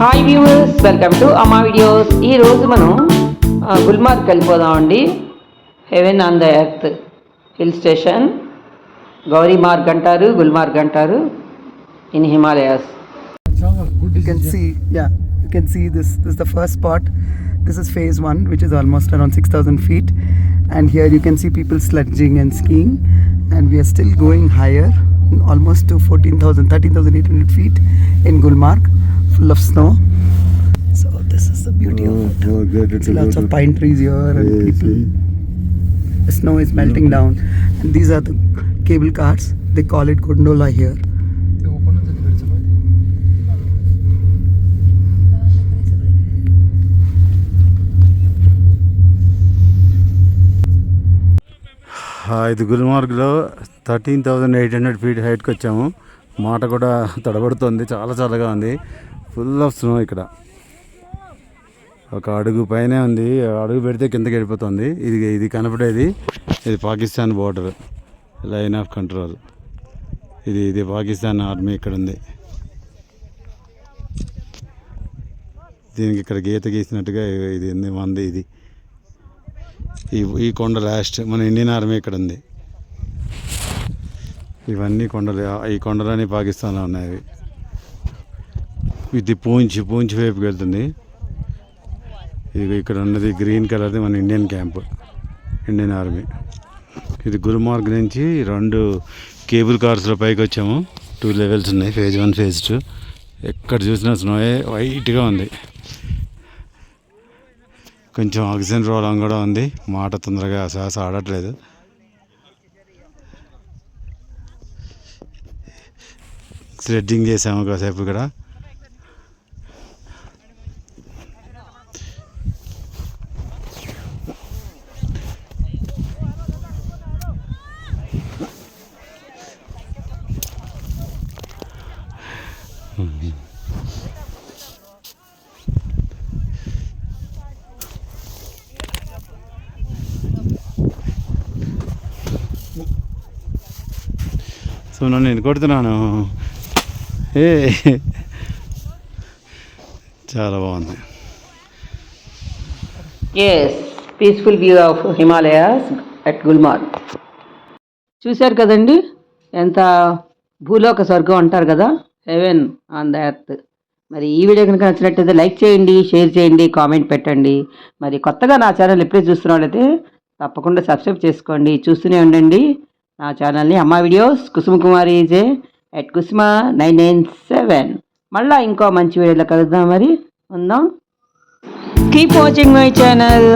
Hi viewers welcome to Amma videos ఈ రోజు మనం ఆ, గుల్మార్గ్ వెళ్ళిపోదామండి heaven on the earth hill station Gauri Marg అంటారు గుల్మార్గ్ అంటారు in Himalayas You can see, yeah, you can see this. This is the first spot. This is phase one, which is almost around 6,000 feet. And here you can see people sledging and skiing. And we are still going higher, almost to 14,000, 13,800 feet in Gulmarg, full of snow. So this is the beauty of it. Oh, good. It's lots good of pine trees here and Yeah, people. see. The snow is melting down. And these are the cable cars. They call it gondola here. ఇది గుల్మార్గ్లో thirteen thousand eight hundred feet హైట్కి వచ్చాము మాట కూడా తడబడుతుంది చాలా చల్లగా ఉంది full of snow ఇక్కడ. ఒక అడుగు పైనే ఉంది. అడుగు పెడితే కిందకి వెళ్ళిపోతుంది. ఇది ఇది కనపడేది. ఇది Pakistan border line of control ఇది ఇది పాకిస్తాన్ ఆర్మీ ఇక్కడ ఉంది. దీనికి ఇక్కడ గీత గీసినట్టుగా ఇది ఉంది మంది ఇది. ఈ ఈ కొండ లాస్ట్ మన ఇండియన్ ఆర్మీ ఇక్కడ ఉంది. ఇవన్నీ కొండలు ఈ కొండలన్నీ పాకిస్తాన్లో ఉన్నాయి ఇది పూంచి పూంచి వైపుకి వెళ్తుంది. ఇది ఇక్కడ ఉన్నది గ్రీన్ కలర్ది మన ఇండియన్ క్యాంప్ ఇండియన్ ఆర్మీ. ఇది గుల్మార్గ్ నుంచి రెండు కేబుల్ కార్స్లో పైకి వచ్చాము. టూ లెవెల్స్ ఉన్నాయి ఫేజ్ వన్ ఫేజ్ టూ. ఎక్కడ చూసినా స్నోయే వైట్గా ఉంది. కొంచెం ఆక్సిజన్ ప్రాబ్లం కూడా ఉంది. మాట తొందరగా శ్వాస ఆడట్లేదు. స్లెడ్జింగ్ చేసాము కాసేపు ఇక్కడ. సో నన్ను నేను కొడుతున్నాను? ఏ. చాలా బాగుంది. Yes peaceful view of Himalayas at Gulmarg చూశారు కదండి? ఎంత భూలోక స్వర్గం అంటారు కదా? Heaven on the earth. మరి ఈ వీడియో కనుక నచ్చినట్టయితే లైక్ చేయండి షేర్ చేయండి కామెంట్ పెట్టండి. మరి కొత్తగా నా ఛానల్ ఎప్పుడే చూస్తున్నట్లయితే తప్పకుండా సబ్స్క్రైబ్ చేసుకోండి. చూస్తూనే ఉండండి. నా ఛానల్ని Amma videos Kusuma Kumari J at Kusuma nine nine seven. మళ్ళీ ఇంకో మంచి వీడియోలో కలుద్దాం మరి. ఉందాం. Keep watching my channel